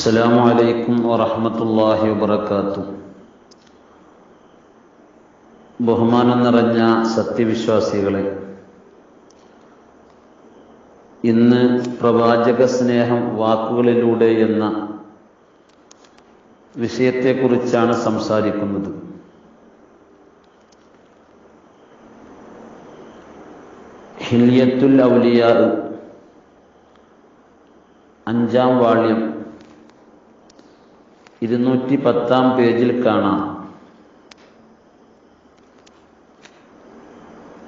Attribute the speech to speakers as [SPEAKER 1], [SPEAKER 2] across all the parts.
[SPEAKER 1] السلام عليكم ورحمة الله وبركاته ബഹുമാനം നിറഞ്ഞ സത്യവിശ്വാസികളെ ഇന്ന് പ്രവാചക സ്നേഹം വാക്കുകളിലൂടെ എന്ന വിഷയത്തെക്കുറിച്ചാണ് സംസാരിക്കുന്നത് ഹില്യത്തുൽ ഔലിയ അഞ്ചാം വാള്യം ഇരുന്നൂറ്റി പത്താം പേജിൽ കാണാം.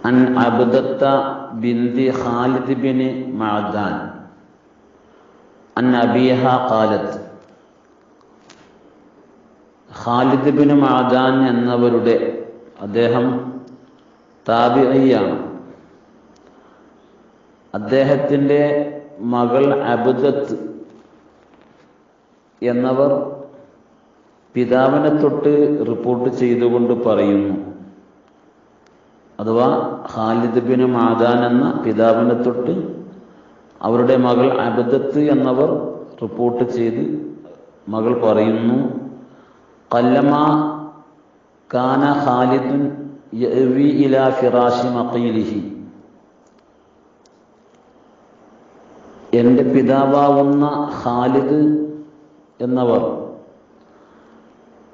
[SPEAKER 1] അൻ അബ്ദത്ത ബിന്ദി ഖാലിദ് ബിന് മഅദാൻ. അൻ അബീഹ ഖാലത്ത് ഖാലിദ് ബിൻ മഅദാൻ എന്നവരുടെ അദ്ദേഹം താബിഅയ്യാണ് അദ്ദേഹത്തിന്റെ മകൾ അബുദത്ത് എന്നവർ പിതാവിനെ തൊട്ട് റിപ്പോർട്ട് ചെയ്തുകൊണ്ട് പറയുന്നു. അഥവാ ഖാലിദ് ബിൻ മാദാൻ എന്ന പിതാവിനെ തൊട്ട് അവരുടെ മകൾ അബദത്ത് എന്നവർ റിപ്പോർട്ട് ചെയ്ത് മകൾ പറയുന്നു കല്ലമ കാന ഖാലിദുൻ ഇല ഫിറാഷി മഖീലിഹി. എന്റെ പിതാവാവുന്ന ഖാലിദ് എന്നവർ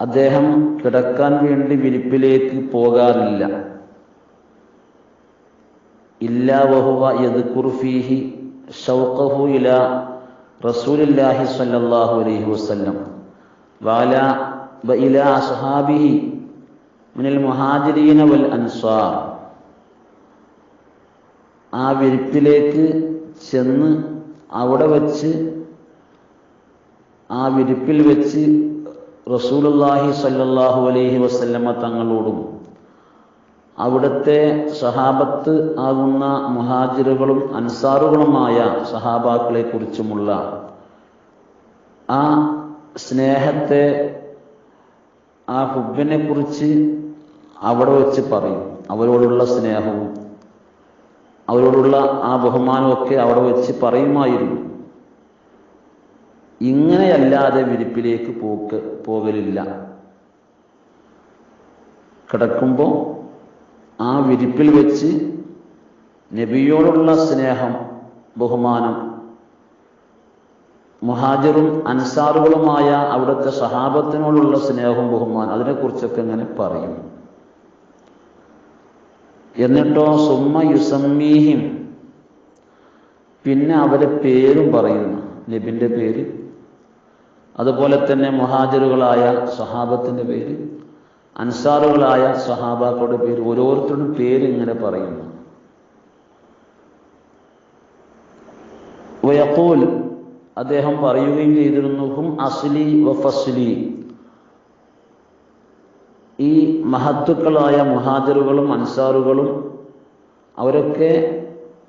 [SPEAKER 1] അദ്ദേഹം കിടക്കാൻ വേണ്ടി വിരിപ്പിലേക്ക് പോകാറില്ല. ഇല്ലാ വഹുവ യദ്കുർഫീഹി ഷൗഖഹു ഇല റസൂലില്ലാഹി സ്വല്ലല്ലാഹു അലൈഹി വസല്ലം. വാല ഇല അസ്ഹാബിഹി മിനൽ മുഹാജിരീന വൽ അൻസാർ. ആ വിരിപ്പിലേക്ക് ചെന്ന് അവിടെ വച്ച് ആ വിരിപ്പിൽ വെച്ച് റസൂലുല്ലാഹി സല്ലാഹു അലൈഹി വസല്ലമ്മ തങ്ങളോടും അവിടുത്തെ സഹാബത്ത് ആകുന്ന മുഹാജിറുകളും അൻസാറുകളുമായ സഹാബാക്കളെ കുറിച്ചുമുള്ള ആ സ്നേഹത്തെ ആ ഹുബിനെ കുറിച്ച് അവിടെ വെച്ച് പറയും. അവരോടുള്ള സ്നേഹവും അവരോടുള്ള ആ ബഹുമാനമൊക്കെ അവിടെ വെച്ച് പറയുമായിരുന്നു. ഇങ്ങനെയല്ലാതെ വിരിപ്പിലേക്ക് പോക്ക് പോകലില്ല. കിടക്കുമ്പോൾ ആ വിരിപ്പിൽ വെച്ച് നബിയോടുള്ള സ്നേഹം ബഹുമാനം മുഹാജിറും അൻസാറുകളുമായ അവിടുത്തെ സഹാബത്തിനോടുള്ള സ്നേഹവും ബഹുമാനം അതിനെക്കുറിച്ചൊക്കെ ഇങ്ങനെ പറയും. എന്നിട്ടോ സുമ്മ യുസമ്മീഹിം. പിന്നെ അവരെ പേരും പറയുന്നു. നബിന്റെ പേര് അതുപോലെ തന്നെ മുഹാജിറുകളായ സ്വഹാബത്തിന്റെ പേര് അൻസാറുകളായ സ്വഹാബാക്കളുടെ പേര് ഓരോരുത്തരുടെ പേര് ഇങ്ങനെ പറയുന്നു. വയക്കൂൽ അദ്ദേഹം പറയുകയും ചെയ്തിരുന്നു ഹും അസ്ലി വ ഫസ്ലി. ഈ മഹത്തുക്കളായ മുഹാജറുകളും അൻസാറുകളും അവരൊക്കെ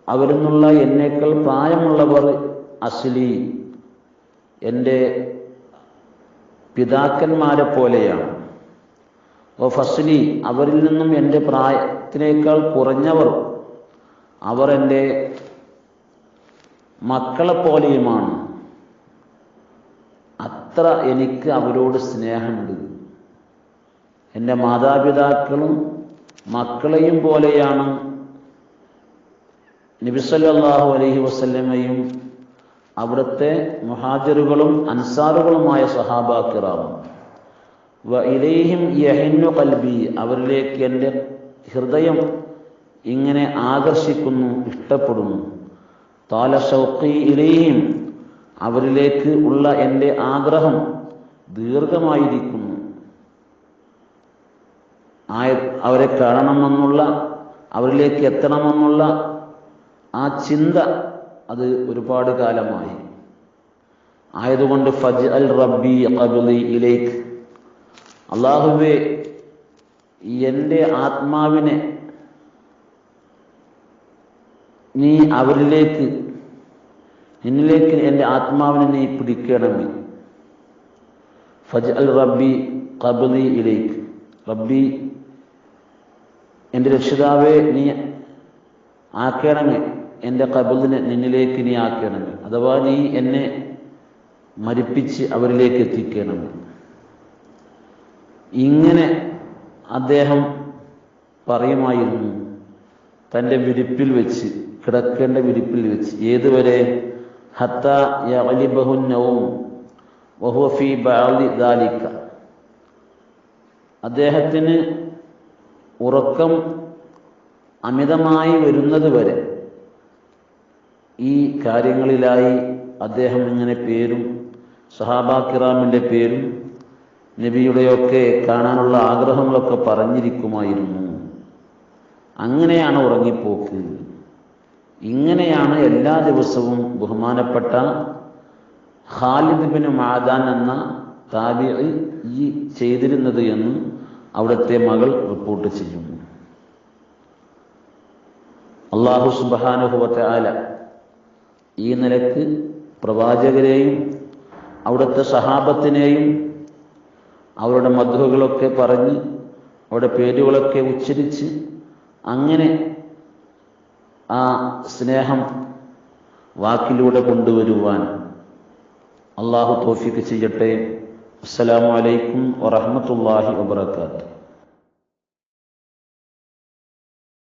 [SPEAKER 1] അവരിൽ നിന്നുള്ള എന്നേക്കാൾ പ്രായമുള്ളവർ അസ്ലി. എന്റെ പിതാക്കന്മാരെ പോലെയാണ്. ഓ ഫസ്ലി അവരിൽ നിന്നും എന്റെ പ്രായത്തിനേക്കാൾ കുറഞ്ഞവർ അവർ എന്റെ മക്കളെപ്പോലെയുമാണ് അത്ര എനിക്ക് അവരോട് സ്നേഹമുണ്ട്. എന്റെ മാതാപിതാക്കളും മക്കളെയും പോലെയാണ്. നബിസല്ലാഹു അലഹി വസല്ലമയും അവിടുത്തെ മുഹാജറുകളും അൻസാറുകളുമായ സഹാബാക്കിറാവും വ ഇലൈഹിം യഹിന്നു കൽബി അവരിലേക്ക് എന്റെ ഹൃദയം ഇങ്ങനെ ആകർഷിക്കുന്നു ഇഷ്ടപ്പെടുന്നു. താല ഷൗക്കി ഇലൈഹിം അവരിലേക്ക് ഉള്ള എന്റെ ആഗ്രഹം ദീർഘമായിരിക്കുന്നു. ആയ അവരെ കാണണമെന്നുള്ള അവരിലേക്ക് എത്തണമെന്നുള്ള ആ ചിന്ത അത് ഒരുപാട് കാലമായി. ആയതുകൊണ്ട് ഫജ് അൽ റബ്ബി കബുലി ഇലേക്ക് അള്ളാഹുവെ എന്റെ ആത്മാവിനെ നീ അവരിലേക്ക് എന്നിലേക്ക് എന്റെ ആത്മാവിനെ നീ പിടിക്കണമേ. ഫജ് അൽ റബ്ബി കബുലി ഇലേക്ക് റബ്ബി എന്റെ രക്ഷിതാവെ നീ ആക്കണമേ. എന്റെ കബലിനെ നിന്നിലേക്ക് നീ ആക്കണമേ. അഥവാ നീ എന്നെ മരിപ്പിച്ച് അവരിലേക്ക് എത്തിക്കണം ഇങ്ങനെ അദ്ദേഹം പറയുമായിരുന്നു തന്റെ വിരിപ്പിൽ വെച്ച് കിടക്കേണ്ട വിരിപ്പിൽ വെച്ച് ഏതുവരെ? ഹത്ത യലിബഹുന്നവും വഹുഫി ബാലി ദാലിക്ക അദ്ദേഹത്തിന് ഉറക്കം അമിതമായി വരുന്നത് വരെ ഈ കാര്യങ്ങളിലായി അദ്ദേഹം ഇങ്ങനെ പേരും സഹാബാക്കിറാമിന്റെ പേരും നബിയുടെയൊക്കെ കാണാനുള്ള ആഗ്രഹങ്ങളൊക്കെ പറഞ്ഞിരിക്കുമായിരുന്നു. അങ്ങനെയാണ് ഉറങ്ങിപ്പോക്ക്. ഇങ്ങനെയാണ് എല്ലാ ദിവസവും ബഹുമാനപ്പെട്ട ഖാലിദ് ബിൻ മാദാൻ എന്ന താബി ഈ ചെയ്തിരുന്നത് എന്ന് അവിടുത്തെ മകൾ റിപ്പോർട്ട് ചെയ്യുന്നു. അള്ളാഹു സുബാനുഭവത്തെ ആല ഈ നിലയ്ക്ക് പ്രവാചകരെയും അവിടുത്തെ സഹാബത്തിനെയും അവരുടെ മധുകളൊക്കെ പറഞ്ഞ് അവരുടെ പേരുകളൊക്കെ ഉച്ചരിച്ച് അങ്ങനെ ആ സ്നേഹം വാക്കിലൂടെ കൊണ്ടുവരുവാൻ അള്ളാഹു തോഫിക്ക് ചെയ്യട്ടെ. അസ്സലാമു അലൈക്കും വറഹമത്തല്ലാഹി വബർക്കാത്തു